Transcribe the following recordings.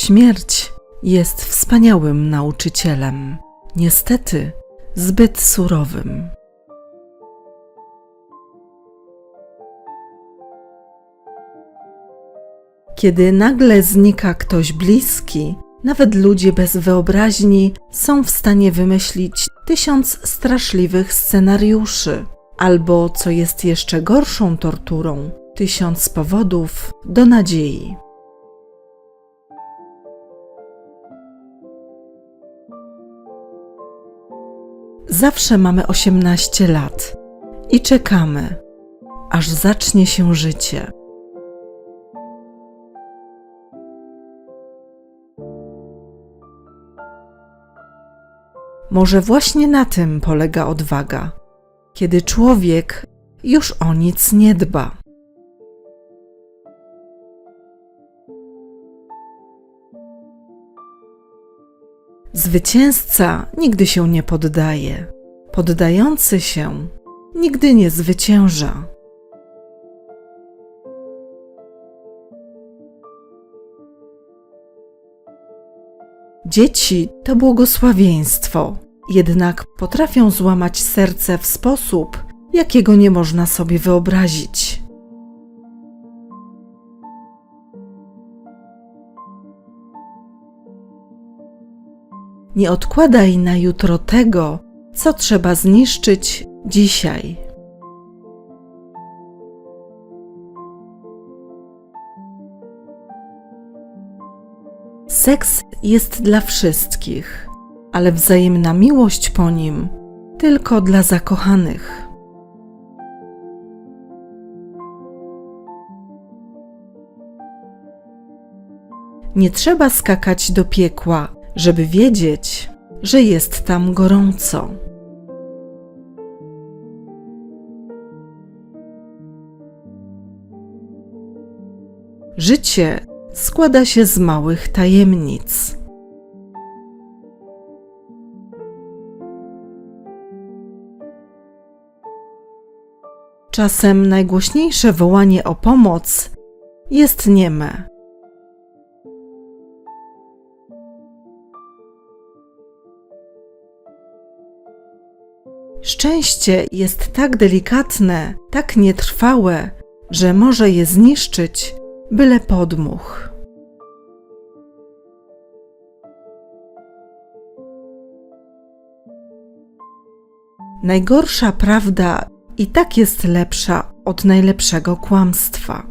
Śmierć jest wspaniałym nauczycielem, niestety zbyt surowym. Kiedy nagle znika ktoś bliski, nawet ludzie bez wyobraźni są w stanie wymyślić tysiąc straszliwych scenariuszy, albo co jest jeszcze gorszą torturą, tysiąc powodów do nadziei. Zawsze mamy 18 lat i czekamy, aż zacznie się życie. Może właśnie na tym polega odwaga, kiedy człowiek już o nic nie dba. Zwycięzca nigdy się nie poddaje, poddający się nigdy nie zwycięża. Dzieci to błogosławieństwo, jednak potrafią złamać serce w sposób, jakiego nie można sobie wyobrazić. Nie odkładaj na jutro tego, co trzeba zniszczyć dzisiaj. Seks jest dla wszystkich, ale wzajemna miłość po nim tylko dla zakochanych. Nie trzeba skakać do piekła, żeby wiedzieć, że jest tam gorąco. Życie składa się z małych tajemnic. Czasem najgłośniejsze wołanie o pomoc jest nieme. Szczęście jest tak delikatne, tak nietrwałe, że może je zniszczyć byle podmuch. Najgorsza prawda i tak jest lepsza od najlepszego kłamstwa.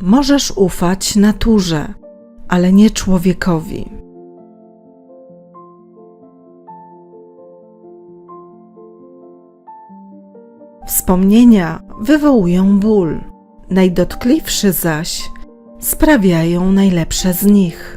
Możesz ufać naturze, ale nie człowiekowi. Wspomnienia wywołują ból, najdotkliwszy zaś sprawiają najlepsze z nich.